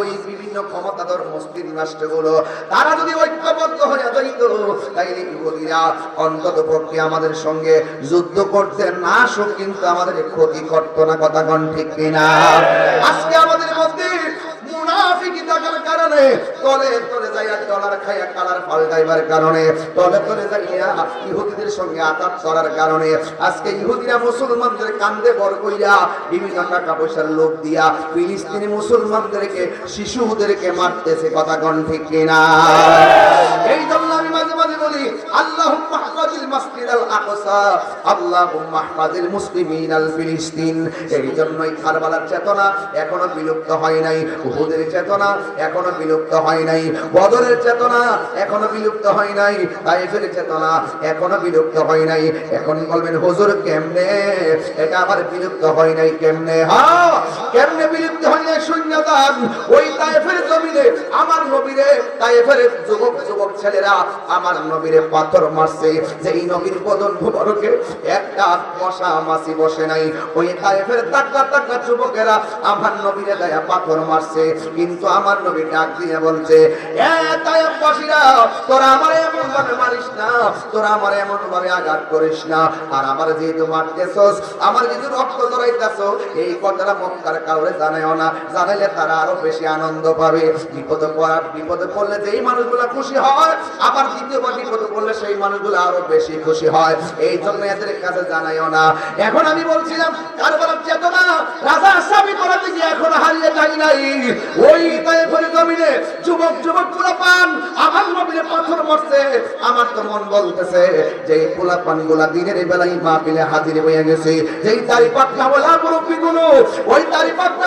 ওই বিভিন্ন ক্ষমতাধর মুসলিম রাষ্ট্রগুলো, তারা যদি ঐক্যবদ্ধ হয়ে যাইত তাইলে ইহুদিরা অন্তত পক্ষে আমাদের সঙ্গে যুদ্ধ করতে না আসুক, কিন্তু আমাদের ক্ষতি করতো না, কথা কন ঠিক কিনা? আজকে আমাদের মধ্যে মুনাফিকি থাকার কারণে তলে তলে যাইয়া ডলার খাইয়া কালার পাল্টাইবার কারণে, তলে তলে যাইয়া ইহুদিদের সঙ্গে আঘাত করার কারণে, আজকে ইহুদিরা মুসলমানদের কান্দে বর কইরা বিভিন্ন টাকা পয়সার লোক দিয়া ফিলিস্তিনি মুসলমানদেরকে, শিশুদেরকে মারতেছে, কথা কন ঠিক কিনা? এই জন্য আমি মাঝে মাঝে বলি, আল্লাহুম্মা হাফাজিল মাসজিদাল আকসা, আল্লাহুম্মা হাফাজিল মুসলিমিন আল ফিলিস্তিন। এই জন্যই কারবালার চেতনা এখনও বিলুপ্ত হয় নাই। উহুদের চেতনা এখনও বিলুপ্ত হয় নাই। বদরের চেতনা এখনও বিলুপ্ত হয় নাই। তাইফের চেতনা এখনও বিলুপ্ত হয় নাই। এখন বলবেন, হুজুর, কেমনে? এটা আবার বিলুপ্ত হয় নাই কেমনে? হ্যাঁ কেমনে বিলুপ্ত হয় জমিনে, আমার নবীরে কিন্তু আমার নবী ডাক দিয়ে বলছে তোরা আমার এমন ভাবে মারিস না, তোরা আমার এমন ভাবে আঘাত করিস না। আর আমার যেহেতু মারতেছস, আমার যেহেতু রক্ত জড়াইতেছ এই কথাটা মক্কার কাউরে জানাইও না। জানাইলে তারা আরও বেশি আনন্দ পাবে। বিপদে পড়ার বিপদে পড়লে যেই মানুষগুলো খুশি হয়, আবার দ্বিতীয়বার বিপদে পড়লে সেই মানুষগুলো আরও বেশি খুশি হয়। এই জন্য এদের কাছে জানাইও না। এখন আমি বলছিলাম কারবার চেতনা, রাজা সাবি করাতে গিয়ে এখন হারিয়ে যাই নাই। ওই তাইফের জমিনে যুবক যুবকগুলো পান, আমার নবীরে পাথর মরছে। আমার তো মন বলতেছে যে এই পোলা পানগুলা দিনের বেলায় মা পিলে হাজির হয়ে গেছে। যেই তারি পাটনা বলা মুরব্বী গুলো ওই তারি পাটনা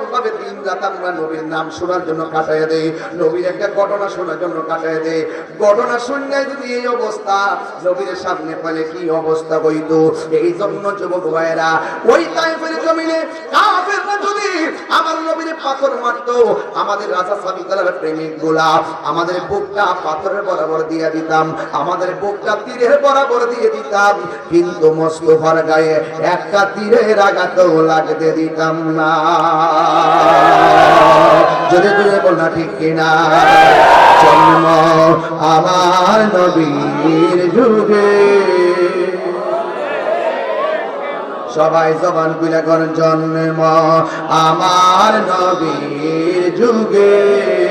ভাবে দিন রাত আমরা নবীর নাম শোনার জন্য কাটায় দেই, নবীর একটা ঘটনা শোনার জন্য কাটায় দেই। ঘটনা শুনলে যদি এই অবস্থা, নবীর সামনে পেলে কি অবস্থা হইতো এই জন্য যুবক ভাইয়েরা, ওই তাইফের জমিনে কাফেররা যদি আমার নবীর পাথর মারতো, আমাদের রাজা সাবিকালার প্রেমিকগুলা আমাদের বুকটা পাথরের বরাবর দিয়ে দিতাম, আমাদের বুকটা তীরের বরাবর দিয়ে দিতাম, কিন্তু মোস্তফার গায়ে একটা তীরের আঘাতও লাগতে দিতাম না। যদি তুই বল না ঠিক কিনা, জন্ম আমার নবীর যুগে। সবাই জবান কুইলা কর, জন্ম আমার নবীর যুগে।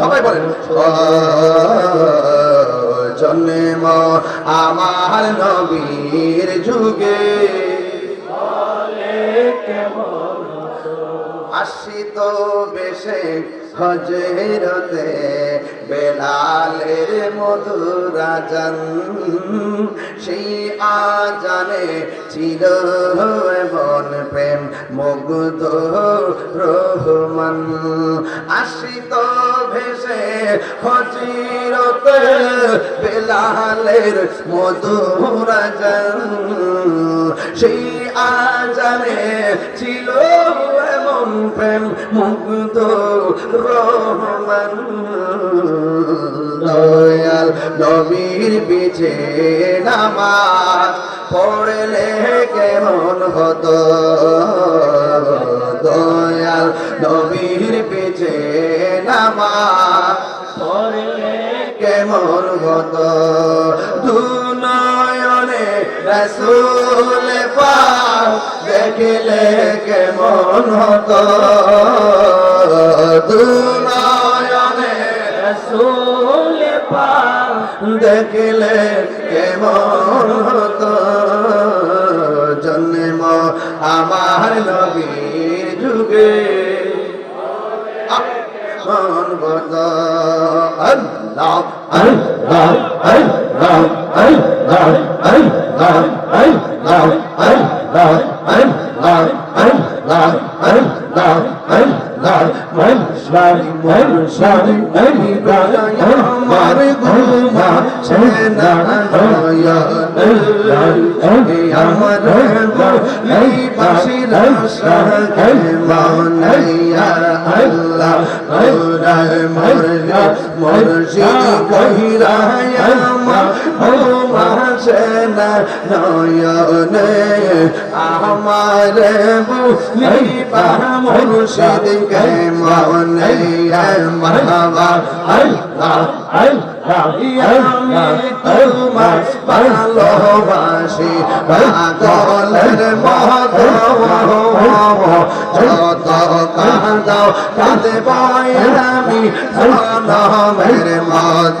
সবাই বলেন। জন্ম আমার নবীর যুগে। আসিত বেশে হজরতে বেলালের মধুরাজন সেই আজানে ছিল এমন প্রেম, মুগ্ধ রহমান। আসিত ভেসে হজিরতে বেলালের মধুরাজন সেই আজানে ছিল প্রেম মুগ্ধ রহমান। দয়াল নবীর পিছে নামাজ পড়লে কেমন হতো? দয়াল নবীর পিছে নামাজ পড়লে কেমন হতো? দুনয়নে রসুল পাক দেখলে কেমন হতো দুনয়নে রসুল পাক দেখলে কেমন হতো জন্ম আমার নবীর যুগে মন বদ আল্লাহ আল্লাহ আল্লাহ আল্লাহ আল্লাহ আল্লাহ আল্লাহ লাভ লাভ মুর্শিদ কহিরায়া মা ও মা সেনা নয়নে আমারে महबू मेरी बारा मुर्शिद के मौलैया मरहबा अल्लाह अल्लाह या तुम्हार ভালোবাসি পাগলের মত যত কাঁদাও কাঁদে পায় আমি জনমের মত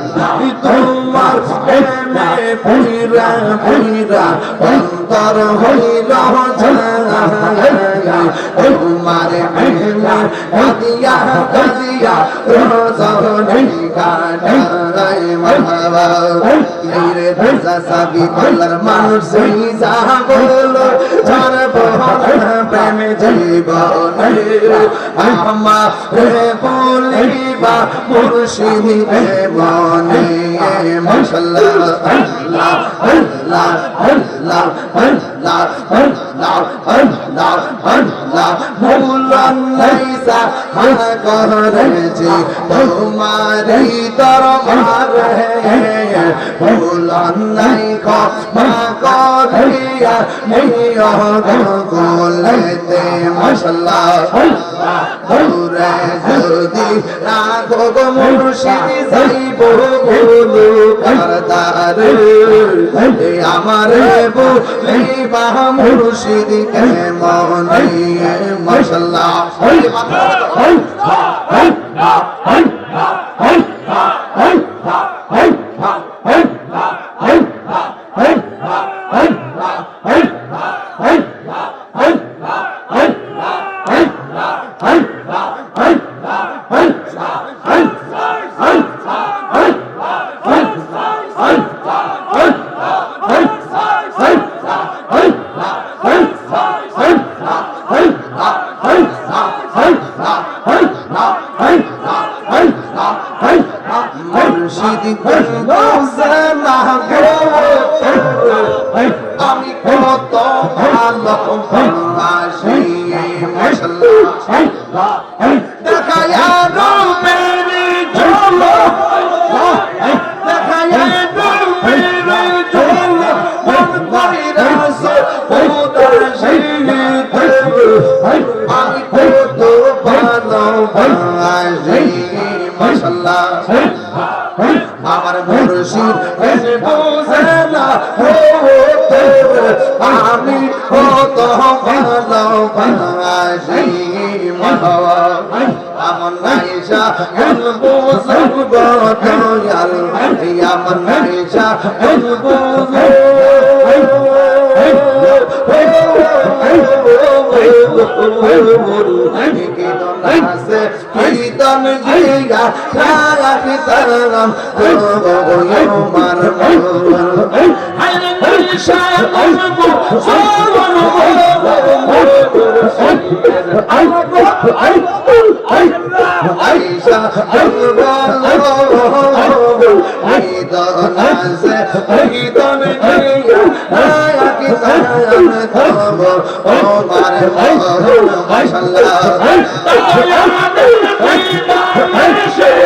তোমার প্রেমে পুরা পুরা অন্তর হইল তোমার প্রেমে কাদিয়া কাদিয়া রোজনী কাটাই মাহবা রে দরজা সাবি কলার মানুষ যা বলো যার প্রেমে জীবন আমার বলিবা মুর্শিদি মনে। গে মশাল্লাহ যদি রাখো মুর্শিদ দারে আমার মুর্শিদ মনে মশলা Hey! আমার মুর্শিদ বোঝে না হতে আমি হত ভালোবাসি আমার নাইশা বোঝে গো দয়াল আমার নাইশা فطرهم يوم النور حين الشام صار Oh, my God.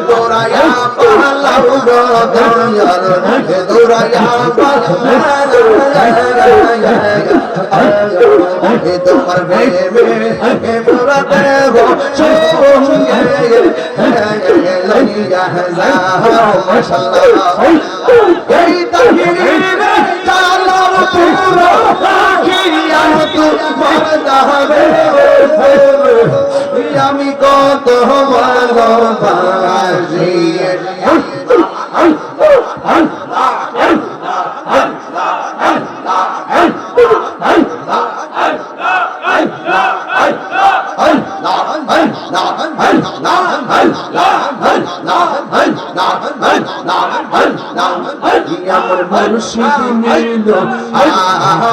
দোরায়া পালাও গো দোরায়া পালাও তোমার ভেবে মোরা দেব সঙ্গে লইয়া যাও মাশাআল্লাহ এই তাহির চালার পুরো রাখিয়া তোমার দাবে আমি কত ভালোবাসি আমার মুর্শিদ নীল। আমার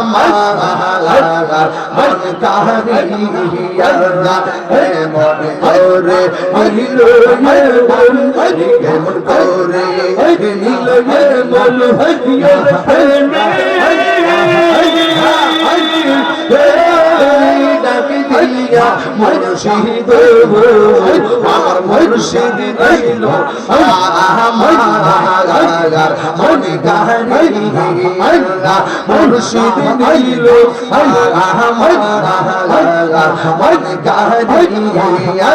মন কাহিয়া মন করে হে মন করে হে মন। হইয়া মুর্শিদ আমার মুর্শিদ দিল আমার মন কাহিয়া মুর্শিদ দিল আমার মন কাহিয়া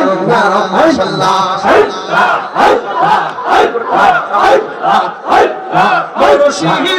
মাশাআল্লাহ মুর্শিদ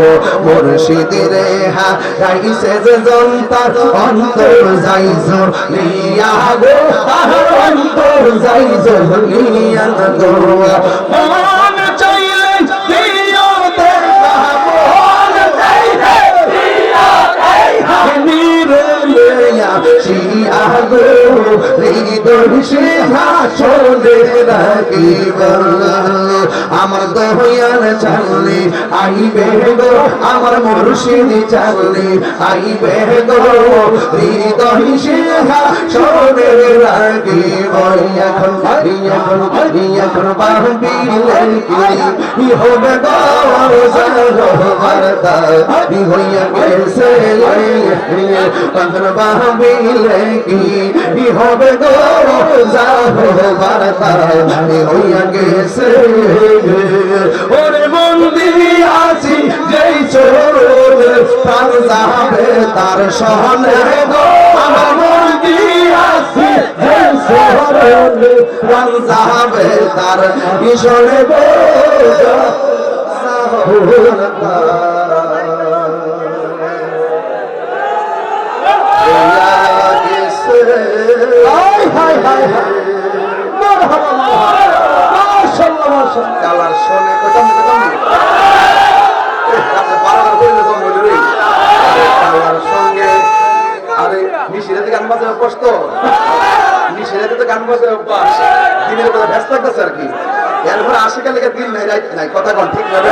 মুর্শিদ রেহা পাইছে যে জন্দার অন্তর যাই লিয়া গো তাহার অন্তর চাইলে দিও দেখা মন চাইলে দিও দেখা নিরলেয়া শিয়াগো হৃদয় সিংহাসনে রাখিব আমার দয়াল চাললে আইবে গো, আমার মুর্শিদ চাললে আইবে গো, হৃদয় সিংহাসনে রাখিব এখন এখন এখন বাহবিলে কি হবে গো বারতা হইয়া গেছে পাগল বাহবিলে কি হবে গো যাব বারতা হইয়া গেছে ওরে মন্দি আছি যেই চোর প্রাণ যাবে তার সহনে। গো আমার মন্দি আছি যেই চোর যাবে তার গো কালার শোনে কোথাও কালার সঙ্গে, আরে নিশিরাতে গান বাজানো কষ্ট নিশিরাতে তো গান বাজানো অভ্যাস। দিনের ব্যস্ত লাগতেছে আর কি। এরপরে আশিকা লেগে দিন নাই কথা কন, ঠিক হবে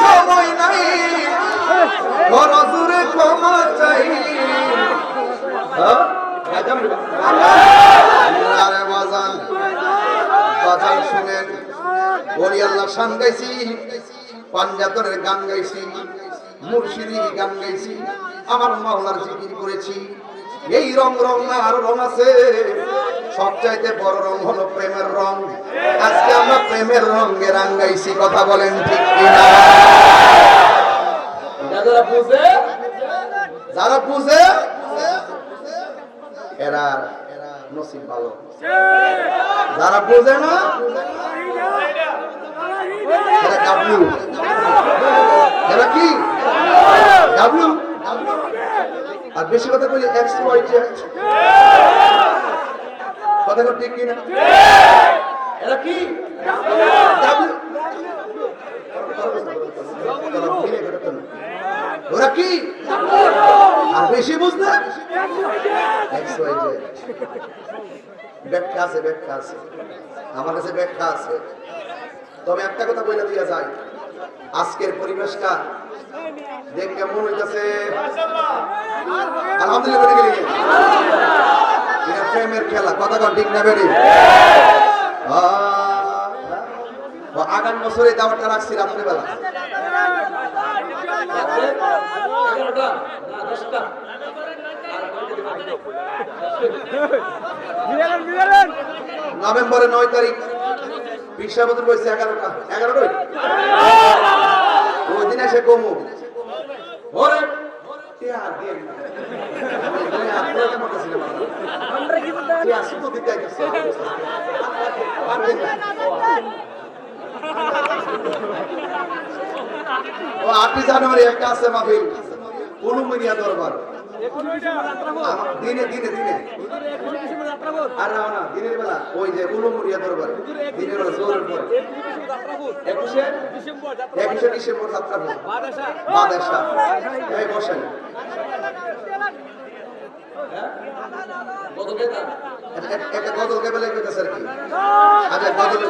সময় নাই ঘর দূরে ক্ষমা চাই? আরে বাজান বাজান শুনেন গাইছি পাঞ্জাতনের গান গাইছি মুর্শিদি গান গাইছি আমার মাওলার জিকির করেছি এই রং রং না আরও রং আছে। সবচাইতে বড় রং হলো প্রেমের রং। আজকে আমরা প্রেমের রঙে রাং গাইছি কথা বলেন ঠিক কিনা? যারা বুঝে? যারা বুঝে এরা নসিব ভালো। যারা বুঝে না এরা গাবলু এরা কি? আর বেশি কথা বলি এক্স ওয়াই জেড কথা ঠিক কিনা? এরা কি? ওরা কি? আর বেশি ওয়াই জেড ব্যাখ্যা আছে ব্যাখ্যা আছে। আমার কাছে ব্যাখ্যা আছে। তবে একটা কথা বলে দিয়া যায়। আজকের পরিবেশটা দেখ কেমন হইতেছে। আলহামদুলিল্লাহ বলে প্রেমের খেলা কথা কন ঠিক না বেরি আগাম বছরে দাওয়াতটা রাখছি রাত্রেবেলা। না দশটা নভেম্বরের নয় তারিখ। বিশাবতুর বয়সে এগারোটা। এগারোটা ওই দিন এসে কমু। ওরে। ও আটই জানুয়ারি একটা আছে মাহফিল। উলুমিয়া দরবার। দিনে দিনে দিনে। আর না না দিনের বেলা ওই যে উলুমুরিয়া দরবার দিনের বেলা জোরের পর। একুশে একুশে ডিসেম্বর যাত্রা হবে এই বসেন কত বেতন এটা- এটা- এটা গজল কে কইতেছে আর কি? আচ্ছা গজল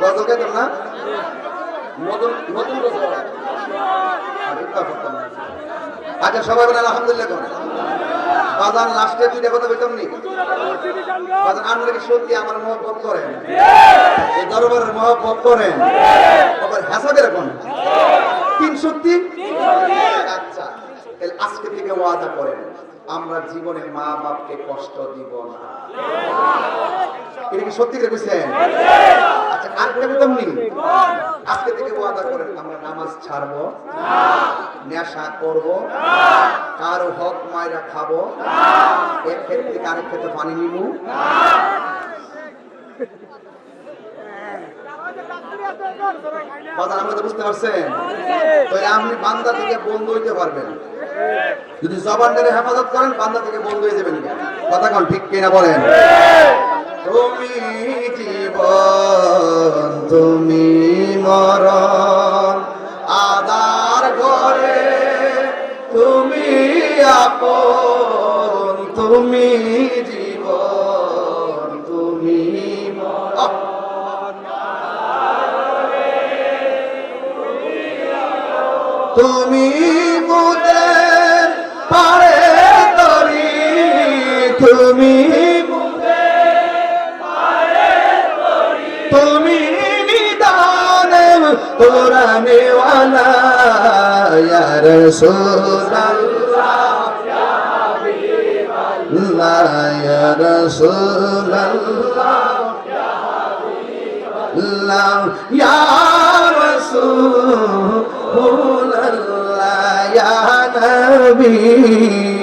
গজল কে না নতুন নতুন না। আচ্ছা সবাই বলেন আলহামদুলিল্লাহ বাজার লাস্টে দুইটা কথা বলতাম নি? বাজার আপনারা কি সত্যি আমার মহব্বত করেন? এই দরবারের মহব্বত করেন? আবার হাসাবে রাখুন। তিন সত্যি আচ্ছা তাহলে আজকে থেকে ওয়াদা করেন আমরা জীবনে মা বাপকে কষ্ট দিব না। এটা কি সত্যি করে বুঝছেন? আজকে থেকে ওয়াদা করেন, আমরা নামাজ ছাড়বো, নেশা করব, কারও হক মায়েরা খাব, এক ক্ষেত্রে পানি নিব। বুঝতে পারছেন? আপনি বান্দা থেকে বন্ধ হইতে পারবেন। যদি জবানটারে হেফাজত করেন, বান্দা থেকে বন্ধ হয়ে যাবেন। কথা কোন, ঠিক কিনা বলেন? তুমি জীবন, তুমি মরণ। আদার ঘরে তুমি আপন, তুমি জীবন, তুমি তুমি মুদের পারে তরি তুমি তুমি তোরা নেওয়ালা ইয়া নবী।